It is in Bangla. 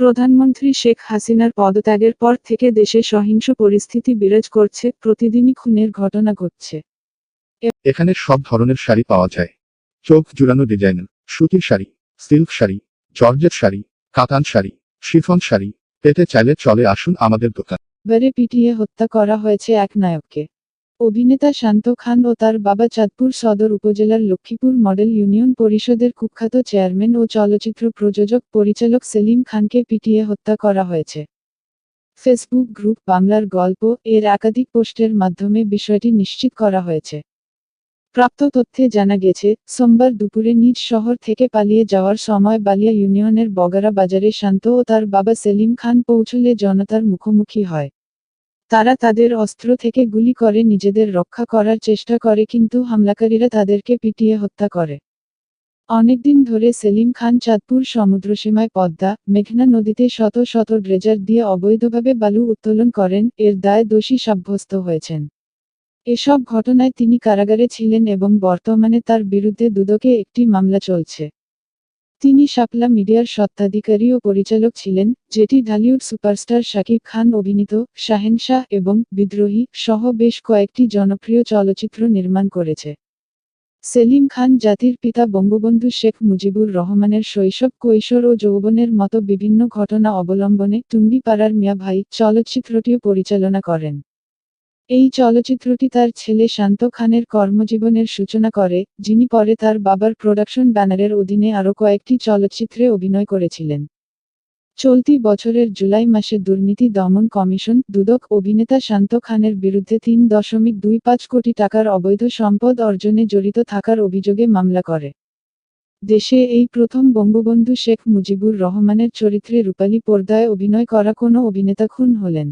প্রধানমন্ত্রী শেখ হাসিনার পদত্যাগের পর থেকে দেশে সহিংস পরিস্থিতি বিরাজ করছে প্রতিদিনই খুনের ঘটনা ঘটছে। এখানে সব ধরনের শাড়ি পাওয়া যায়। চোখ জুড়ানো ডিজাইন সুতির শাড়ি সিল্ক শাড়ি জর্জেট শাড়ি কাতান শাড়ি শিফন শাড়ি পেতে চাইলে চলে আসুন আমাদের দোকান। বারে পিটিয়ে হত্যা করা হয়েছে এক নায়ককে। অভিনেতা শান্ত খান ও তার বাবা চাঁদপুর সদর উপজেলার লক্ষ্মীপুর মডেল ইউনিয়ন পরিষদের কুখ্যাত চেয়ারম্যান ও চলচ্চিত্র প্রযোজক পরিচালক সেলিম খানকে পিটিয়ে হত্যা করা হয়েছে। ফেসবুক গ্রুপ বাংলার গল্প এর একাধিক পোস্টের মাধ্যমে বিষয়টি নিশ্চিত করা হয়েছে। প্রাপ্ত তথ্যে জানা গেছে, সোমবার দুপুরে নিজ শহর থেকে পালিয়ে যাওয়ার সময় বালিয়া ইউনিয়নের বগারা বাজারে শান্ত ও তার বাবা সেলিম খান পৌঁছলে জনতার মুখোমুখি হয়। তারা তাদের অস্ত্র থেকে গুলি করে, নিজেদের রক্ষা করার চেষ্টা করে, কিন্তু হামলাকারীরা তাদেরকে পিটিয়ে হত্যা করে। অনেকদিন ধরে সেলিম খান চাঁদপুর সমুদ্রসীমায় পদ্মা, মেঘনা নদীতে শত শত ড্রেজার দিয়ে অবৈধভাবে বালু উত্তোলন করেন, এর দায় দোষী সাব্যস্ত হয়েছেন। এসব ঘটনায় তিনি কারাগারে ছিলেন এবং বর্তমানে তার বিরুদ্ধে দুদকে একটি মামলা চলছে। তিনি শাপলা মিডিয়ার স্বত্বাধিকারী ও পরিচালক ছিলেন, যেটি ঢালিউড সুপারস্টার শাকিব খান অভিনীত, শাহেনশাহ এবং বিদ্রোহী সহ বেশ কয়েকটি জনপ্রিয় চলচ্চিত্র নির্মাণ করেছে। সেলিম খান জাতির পিতা বঙ্গবন্ধু শেখ মুজিবুর রহমানের শৈশব, কৈশোর ও যৌবনের মতো বিভিন্ন ঘটনা অবলম্বনে টুঙ্গিপাড়ার মিয়া ভাই চলচ্চিত্রটিও পরিচালনা করেন। এই চলচ্চিত্রটি তার ছেলে শান্ত খানের কর্মজীবনের সূচনা করে, যিনি পরে তার বাবার প্রোডাকশন ব্যানারের অধীনে আরও কয়েকটি চলচ্চিত্রে অভিনয় করেছিলেন। চলতি বছরের জুলাই মাসে দুর্নীতি দমন কমিশন দুদক অভিনেতা শান্ত খানের বিরুদ্ধে তিন দশমিক দুই পাঁচ কোটি টাকার অবৈধ সম্পদ অর্জনে জড়িত থাকার অভিযোগে মামলা করে। দেশে এই প্রথম বঙ্গবন্ধু শেখ মুজিবুর রহমানের চরিত্রে রূপালী পর্দায় অভিনয় করা কোনো অভিনেতা খুন হলেন।